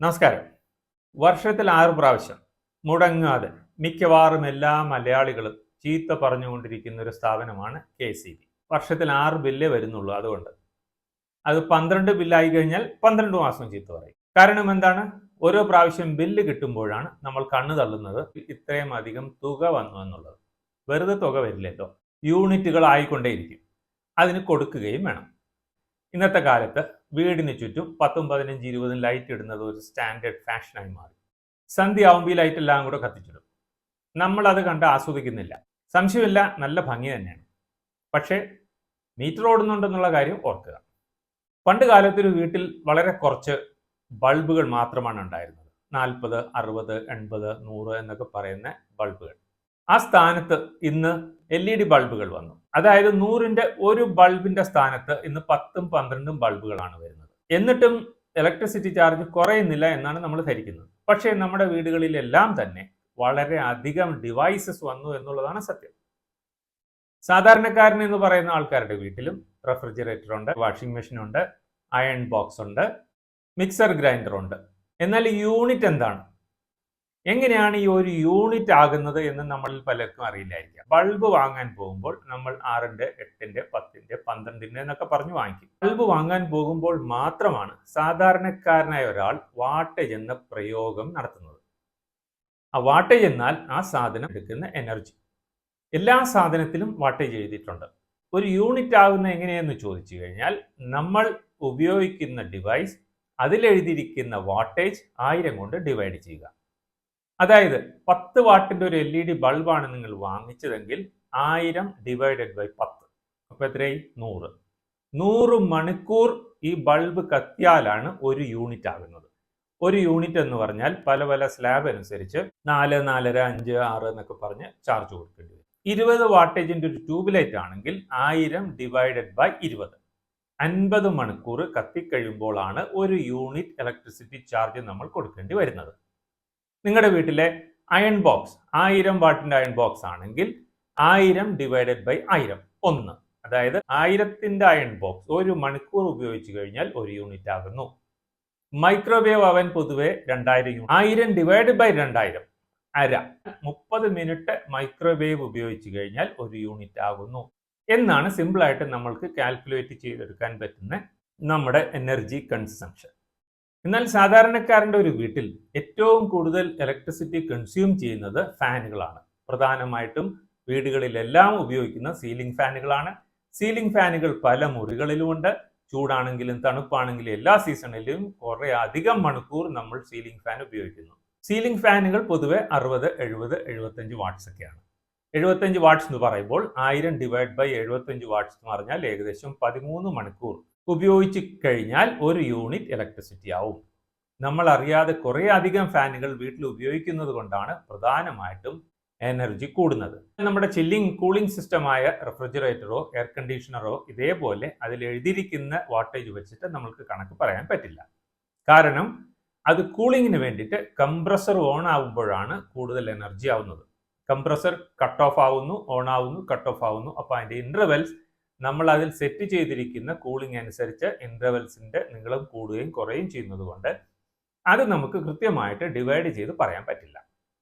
നമസ്കാരം. വർഷത്തിൽ ആറ് പ്രാവശ്യം മുടങ്ങാതെ മിക്കവാറും എല്ലാ മലയാളികളും ചീത്ത പറഞ്ഞുകൊണ്ടിരിക്കുന്ന ഒരു സ്ഥാപനമാണ് കെ സി ബി. വർഷത്തിൽ ആറ് ബില്ലേ വരുന്നുള്ളൂ അതുകൊണ്ട്. അത് പന്ത്രണ്ട് ബില്ലായി കഴിഞ്ഞാൽ പന്ത്രണ്ട് മാസം ചീത്ത പറയും. കാരണം എന്താണ്? ഓരോ പ്രാവശ്യം ബില്ല് കിട്ടുമ്പോഴാണ് നമ്മൾ കണ്ണു തള്ളുന്നത്. ഇത്രയും അധികം തുക വന്നു എന്നുള്ളത്. വെറുതെ തുക വരില്ലല്ലോ. യൂണിറ്റുകൾ ആയിക്കൊണ്ടേയിരിക്കും അതിന് കൊടുക്കുകയും വേണം. ഇന്നത്തെ കാലത്ത് വീടിന് ചുറ്റും പത്തും പതിനഞ്ച് ഇരുപതും ലൈറ്റ് ഇടുന്നത് ഒരു സ്റ്റാൻഡേർഡ് ഫാഷനായി മാറി. സന്ധ്യയാവുമ്പോൾ ഈ ലൈറ്റ് എല്ലാം കൂടെ കത്തിച്ചിടും. നമ്മൾ അത് കണ്ട് ആസ്വദിക്കുന്നില്ല. സംശയമില്ല നല്ല ഭംഗി തന്നെയാണ്. പക്ഷേ മീറ്റർ ഓടുന്നുണ്ടെന്നുള്ള കാര്യം ഓർക്കുക. പണ്ട് കാലത്തൊരു വീട്ടിൽ വളരെ കുറച്ച് ബൾബുകൾ മാത്രമാണ് ഉണ്ടായിരുന്നത്. നാൽപ്പത് അറുപത് എൺപത് നൂറ് എന്നൊക്കെ പറയുന്ന ബൾബുകൾ ആ സ്ഥാനത്ത് ഇന്ന് എൽ ഇ ഡി ബൾബുകൾ വന്നു. അതായത് നൂറിന്റെ ഒരു ബൾബിന്റെ സ്ഥാനത്ത് ഇന്ന് പത്തും പന്ത്രണ്ടും ബൾബുകളാണ് വരുന്നത്. എന്നിട്ടും ഇലക്ട്രിസിറ്റി ചാർജ് കുറയുന്നില്ല എന്നാണ് നമ്മൾ ധരിക്കുന്നത്. പക്ഷേ നമ്മുടെ വീടുകളിലെല്ലാം തന്നെ വളരെ അധികം ഡിവൈസസ് വന്നു എന്നുള്ളതാണ് സത്യം. സാധാരണക്കാരൻ എന്ന് പറയുന്ന ആൾക്കാരുടെ വീട്ടിലും റെഫ്രിജറേറ്റർ ഉണ്ട് വാഷിംഗ് മെഷീൻ ഉണ്ട് അയൺ ബോക്സ് ഉണ്ട് മിക്സർ ഗ്രൈൻഡർ ഉണ്ട്. എന്നാൽ യൂണിറ്റ് എന്താണ്? എങ്ങനെയാണ് ഈ ഒരു യൂണിറ്റ് ആകുന്നത് എന്ന് നമ്മൾ പലർക്കും അറിയില്ലായിരിക്കാം. ബൾബ് വാങ്ങാൻ പോകുമ്പോൾ നമ്മൾ ആറിന്റെ എട്ടിന്റെ പത്തിന്റെ പന്ത്രണ്ടിന്റെ എന്നൊക്കെ പറഞ്ഞു വാങ്ങിക്കും. ബൾബ് വാങ്ങാൻ പോകുമ്പോൾ മാത്രമാണ് സാധാരണക്കാരനായ ഒരാൾ വാട്ടേജ് എന്ന പ്രയോഗം നടത്തുന്നത്. ആ വാട്ടേജ് എന്നാൽ ആ സാധനം എടുക്കുന്ന എനർജി എല്ലാ സാധനത്തിലും വാട്ടേജ് എഴുതിയിട്ടുണ്ട്. ഒരു യൂണിറ്റ് ആകുന്ന എങ്ങനെയെന്ന് ചോദിച്ചു കഴിഞ്ഞാൽ നമ്മൾ ഉപയോഗിക്കുന്ന ഡിവൈസ് അതിലെഴുതിയിരിക്കുന്ന വാട്ടേജ് ആയിരം കൊണ്ട് ഡിവൈഡ് ചെയ്യുക. അതായത് പത്ത് വാട്ടിന്റെ ഒരു എൽ ഇ ഡി ബൾബാണ് നിങ്ങൾ വാങ്ങിച്ചതെങ്കിൽ ആയിരം ഡിവൈഡഡ് ബൈ പത്ത്. അപ്പൊ എത്രയായി? നൂറ്. നൂറ് മണിക്കൂർ ഈ ബൾബ് കത്തിയാലാണ് ഒരു യൂണിറ്റ് ആകുന്നത്. ഒരു യൂണിറ്റ് എന്ന് പറഞ്ഞാൽ പല പല സ്ലാബ് അനുസരിച്ച് നാല് നാലര അഞ്ച് ആറ് എന്നൊക്കെ പറഞ്ഞ് ചാർജ് കൊടുക്കേണ്ടി വരും. ഇരുപത് വാട്ടേജിന്റെ ഒരു ട്യൂബ് ലൈറ്റ് ആണെങ്കിൽ ആയിരം ഡിവൈഡഡ് ബൈ ഇരുപത്. അൻപത് മണിക്കൂർ കത്തിക്കഴിയുമ്പോഴാണ് ഒരു യൂണിറ്റ് ഇലക്ട്രിസിറ്റി ചാർജ് നമ്മൾ കൊടുക്കേണ്ടി വരുന്നത്. നിങ്ങളുടെ വീട്ടിലെ അയൺ ബോക്സ് ആയിരം വാട്ടിന്റെ അയൺ ബോക്സ് ആണെങ്കിൽ ആയിരം ഡിവൈഡഡ് ബൈ ആയിരം ഒന്ന്. അതായത് ആയിരത്തിന്റെ അയൺ ബോക്സ് ഒരു മണിക്കൂർ ഉപയോഗിച്ച് കഴിഞ്ഞാൽ ഒരു യൂണിറ്റ് ആകുന്നു. മൈക്രോവേവ് അവൻ പൊതുവെ രണ്ടായിരം ആയിരം ഡിവൈഡ് ബൈ രണ്ടായിരം അര. മുപ്പത് മിനിറ്റ് മൈക്രോവേവ് ഉപയോഗിച്ച് കഴിഞ്ഞാൽ ഒരു യൂണിറ്റ് ആകുന്നു. എന്നാണ് സിമ്പിളായിട്ട് നമ്മൾക്ക് കാൽക്കുലേറ്റ് ചെയ്തെടുക്കാൻ പറ്റുന്ന നമ്മുടെ എനർജി കൺസംഷൻ എന്നാൽ സാധാരണക്കാരന്റെ ഒരു വീട്ടിൽ ഏറ്റവും കൂടുതൽ ഇലക്ട്രിസിറ്റി കൺസ്യൂം ചെയ്യുന്നത് ഫാനുകളാണ്. പ്രധാനമായിട്ടും വീടുകളിലെല്ലാം ഉപയോഗിക്കുന്ന സീലിംഗ് ഫാനുകളാണ്. സീലിംഗ് ഫാനുകൾ പല മുറികളിലുമുണ്ട്. ചൂടാണെങ്കിലും തണുപ്പാണെങ്കിലും എല്ലാ സീസണിലും കുറെ അധികം മണിക്കൂർ നമ്മൾ സീലിംഗ് ഫാൻ ഉപയോഗിക്കുന്നു. സീലിംഗ് ഫാനുകൾ പൊതുവെ അറുപത് എഴുപത് എഴുപത്തഞ്ച് വാട്ട്സ് ഒക്കെയാണ്. എഴുപത്തഞ്ച് വാട്ട്സ് എന്ന് പറയുമ്പോൾ ആയിരം ഡിവൈഡ് ബൈ എഴുപത്തഞ്ച് വാട്ട്സ് എന്ന് പറഞ്ഞാൽ ഏകദേശം പതിമൂന്ന് മണിക്കൂർ ഉപയോഗിച്ച് കഴിഞ്ഞാൽ ഒരു യൂണിറ്റ് ഇലക്ട്രിസിറ്റി ആവും. നമ്മൾ അറിയാതെ കുറേ അധികം ഫാനുകൾ വീട്ടിൽ ഉപയോഗിക്കുന്നത് കൊണ്ടാണ് പ്രധാനമായിട്ടും എനർജി കൂടുന്നത്. നമ്മുടെ ചില്ലിംഗ് കൂളിംഗ് സിസ്റ്റമായ റെഫ്രിജറേറ്ററോ എയർ കണ്ടീഷണറോ ഇതേപോലെ അതിൽ എഴുതിയിരിക്കുന്ന വാട്ടേജ് വെച്ചിട്ട് നമ്മൾക്ക് കണക്ക് പറയാൻ പറ്റില്ല. കാരണം അത് കൂളിങ്ങിന് വേണ്ടിയിട്ട് കംപ്രസർ ഓൺ ആവുമ്പോഴാണ് കൂടുതൽ എനർജി ആവുന്നത്. കംപ്രസർ കട്ട് ഓഫ് ആവുന്നു ഓൺ ആവുന്നു കട്ട് ഓഫ് ആവുന്നു. അപ്പോൾ അതിന്റെ ഇന്റർവെൽസ് നമ്മൾ അതിൽ സെറ്റ് ചെയ്തിരിക്കുന്ന കൂളിംഗ് അനുസരിച്ച് ഇന്റർവെൽസിന്റെ നീളം കൂടുകയും കുറയുകയും ചെയ്യുന്നതുകൊണ്ട് അത് നമുക്ക് കൃത്യമായിട്ട് ഡിവൈഡ് ചെയ്ത് പറയാൻ പറ്റില്ല.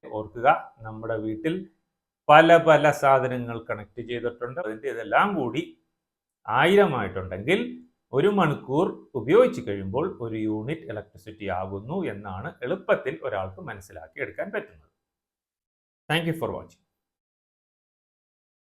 ഓർക്കുക നമ്മുടെ വീട്ടിൽ പല പല സാധനങ്ങൾ കണക്ട് ചെയ്തിട്ടുണ്ട്. അതിന്റെ ഇതെല്ലാം കൂടി ആയിരമായിട്ടുണ്ടെങ്കിൽ ഒരു മണിക്കൂർ ഉപയോഗിച്ച് കഴിയുമ്പോൾ ഒരു യൂണിറ്റ് ഇലക്ട്രിസിറ്റി ആകുന്നു എന്നാണ് എളുപ്പത്തിൽ ഒരാൾക്ക് മനസ്സിലാക്കി എടുക്കാൻ പറ്റുന്നത്. Thank for watching